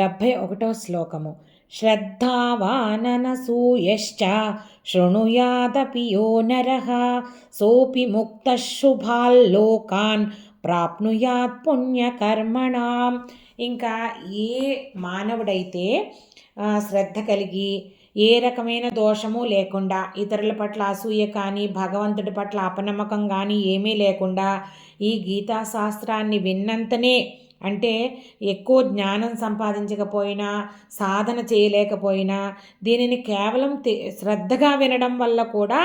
డెబ్భై ఒకటో శ్లోకము. శ్రద్ధావాననసూయశ్చ శృణుయాదపి యో నర సోపి ముక్తశుభాల్లోకాన్ ప్రాప్నుయాత్ పుణ్యకర్మణాం. ఇంకా ఏ మానవుడైతే శ్రద్ధ కలిగి ఏ రకమైన దోషము లేకుండా ఇతరుల పట్ల అసూయ కానీ భగవంతుడి పట్ల అపనమ్మకం కానీ ఏమీ లేకుండా ఈ గీతాశాస్త్రాన్ని విన్నంతనే అంటే ఎక్కువ జ్ఞానం సంపాదించకపోయినా సాధన చేయలేకపోయినా దీనిని కేవలం శ్రద్ధగా వినడం వల్ల కూడా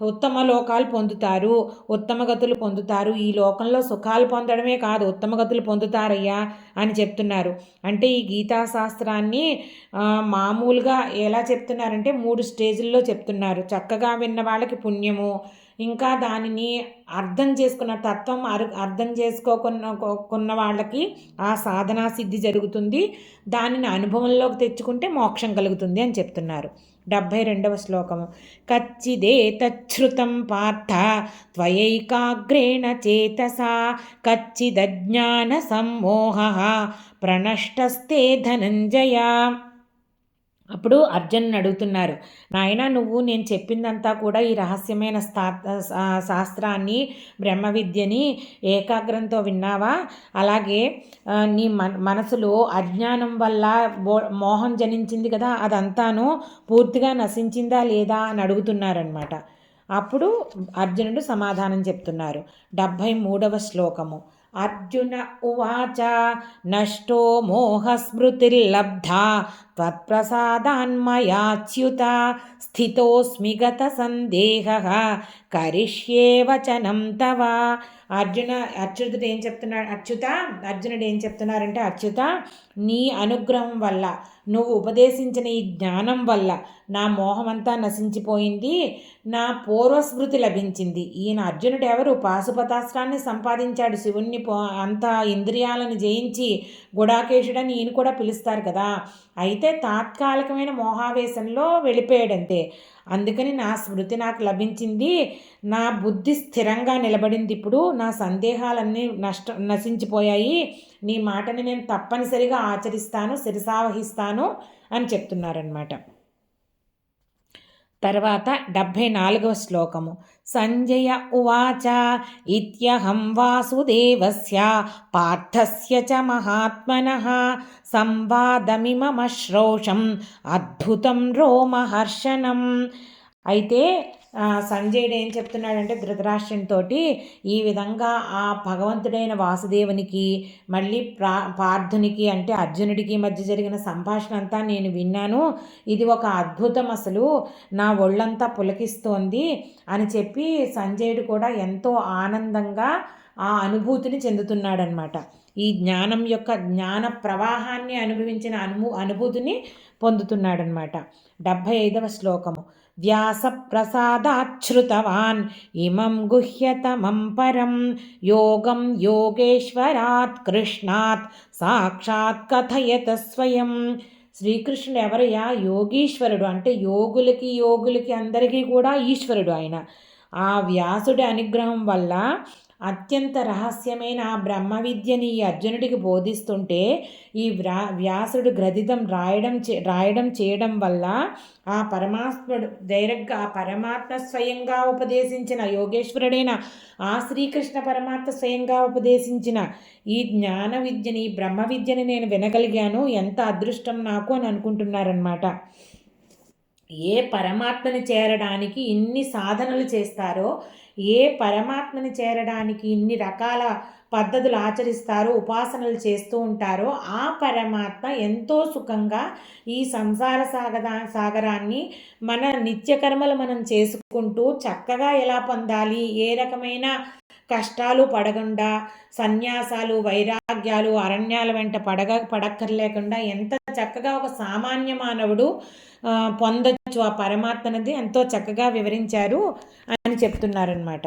ఉత్తమ లోకాలు పొందుతారు ఉత్తమ గతులు పొందుతారు. ఈ లోకంలో సుఖాలు పొందడమే కాదు ఉత్తమ గతులు పొందుతారయ్యా అని చెప్తున్నారు. అంటే ఈ గీతా శాస్త్రాన్ని మామూలుగా ఎలా చెప్తున్నారంటే మూడు స్టేజ్ల్లో చెప్తున్నారు. చక్కగా విన్న వాళ్ళకి పుణ్యము ఇంకా దానిని అర్థం చేసుకున్న తత్వం అర్థం చేసుకోకున్న కొన్న వాళ్ళకి ఆ సాధనా సిద్ధి జరుగుతుంది. దానిని అనుభవంలోకి తెచ్చుకుంటే మోక్షం కలుగుతుంది అని చెప్తున్నారు. డెబ్భై రెండవ శ్లోకము. కచ్చిదే తచ్ఛృతం పార్థ త్వయైకాగ్రేణ చేతసా కచ్చిదజ్ఞాన సమ్మోహ ప్రణష్టస్తే ధనంజయ అప్పుడు అర్జున్ అడుగుతున్నారు నాయన నువ్వు నేను చెప్పిందంతా కూడా ఈ రహస్యమైన స్థా శాస్త్రాన్ని బ్రహ్మ విద్యని ఏకాగ్రంతో విన్నావా? అలాగే నీ మన మనసులో అజ్ఞానం వల్ల మోహం జనించింది కదా అదంతాను పూర్తిగా నశించిందా లేదా అని అడుగుతున్నారనమాట అప్పుడు అర్జునుడు సమాధానం చెప్తున్నారు డెబ్భై మూడవ శ్లోకము. అర్జున ఉవాచ నష్టో మోహస్మృతిర్లబ్ధా त्वत्प्रसादान्मयाच्युत స్థితోస్మి గత సందేహ కరిష్యే వచనం తవ అర్జున అచ్యుతుడు ఏం చెప్తున్నాడు అచ్యుత అర్జునుడు ఏం చెప్తున్నారంటే అచ్యుత నీ అనుగ్రహం వల్ల నువ్వు ఉపదేశించిన ఈ జ్ఞానం వల్ల నా మోహమంతా నశించిపోయింది నా పూర్వస్మృతి లభించింది. ఈయన అర్జునుడు ఎవరు? పాశుపతాస్త్రాన్ని సంపాదించాడు శివుణ్ణి అంత ఇంద్రియాలను జయించి గుడాకేశుడని ఈయన కూడా పిలుస్తారు కదా. అయితే తాత్కాలికమైన మోహావేశంలో వెళ్ళిపోయాడంతే. అందుకని నా స్మృతి నాకు లభించింది. నా బుద్ధి స్థిరంగా నిలబడింది ఇప్పుడు. నా సందేహాలన్నీ నష్ట నశించిపోయాయి. నీ మాటని నేను తప్పనిసరిగా ఆచరిస్తాను శిరసావహిస్తాను అని చెప్తున్నారనమాట తర్వాత డెబ్భై నాలుగవ శ్లోకము. సంజయ ఉవాచ ఇత్యహం వాసుదేవస్య పార్థస్య చ మహాత్మన సంవాదమిమశ్రోషం అద్భుతం రోమహర్షణం. అయితే సంజయుడు ఏం చెప్తున్నాడంటే ధృతరాష్ట్రంతో ఈ విధంగా ఆ భగవంతుడైన వాసుదేవునికి మళ్ళీ ప్రా పార్థునికి అంటే అర్జునుడికి మధ్య జరిగిన సంభాషణ అంతా నేను విన్నాను. ఇది ఒక అద్భుతం అసలు. నా ఒళ్ళంతా పులకిస్తోంది అని చెప్పి సంజయుడు కూడా ఎంతో ఆనందంగా ఆ అనుభూతిని చెందుతున్నాడనమాట. ఈ జ్ఞానం యొక్క జ్ఞాన ప్రవాహాన్ని అనుభవించిన అనుభూ అనుభూతిని పొందుతున్నాడనమాట. డెబ్భై ఐదవ శ్లోకము. వ్యాసప్రసాదాచ్ఛ్రుతవాన్ ఇమం గుహ్యతమం పరం. యోగం యోగేశ్వరాత్ కృష్ణాత్. సాక్షాత్ కథయత స్వయం. శ్రీకృష్ణుడు ఎవరయ్యా? యోగీశ్వరుడు. అంటే యోగులకి యోగులకి అందరికీ కూడా ఈశ్వరుడు ఆయన. ఆ వ్యాసుడి అనుగ్రహం వల్ల అత్యంత రహస్యమైన ఆ బ్రహ్మ విద్యని ఈ అర్జునుడికి బోధిస్తుంటే ఈ వ్రా వ్యాసుడు గ్రథితం రాయడం చే రాయడం చేయడం వల్ల ఆ పరమాత్ముడు డైరెక్ట్గా ఆ పరమాత్మ స్వయంగా ఉపదేశించిన యోగేశ్వరుడైన ఆ శ్రీకృష్ణ పరమాత్మ స్వయంగా ఉపదేశించిన ఈ జ్ఞాన విద్యని బ్రహ్మ విద్యని నేను వినగలిగాను ఎంత అదృష్టం నాకు అని అనుకుంటున్నారనమాట ఏ పరమాత్మని చేరడానికి ఇన్ని సాధనలు చేస్తారో ఏ పరమాత్మని చేరడానికి ఇన్ని రకాల పద్ధతులు ఆచరిస్తారో ఉపాసనలు చేస్తూ ఉంటారో ఆ పరమాత్మ ఎంతో సుఖంగా ఈ సంసార సాగరా సాగరాన్ని మన నిత్యకర్మలు మనం చేసుకుంటూ చక్కగా ఎలా పొందాలి ఏ రకమైన కష్టాలు పడకుండా సన్యాసాలు వైరాగ్యాలు అరణ్యాల వెంట పడగ పడక్కర్లేకుండా ఎంత చక్కగా ఒక సామాన్య మానవుడు పొందొచ్చు ఆ పరమాత్మనది ఎంతో చక్కగా వివరించారు అని చెప్తున్నారనమాట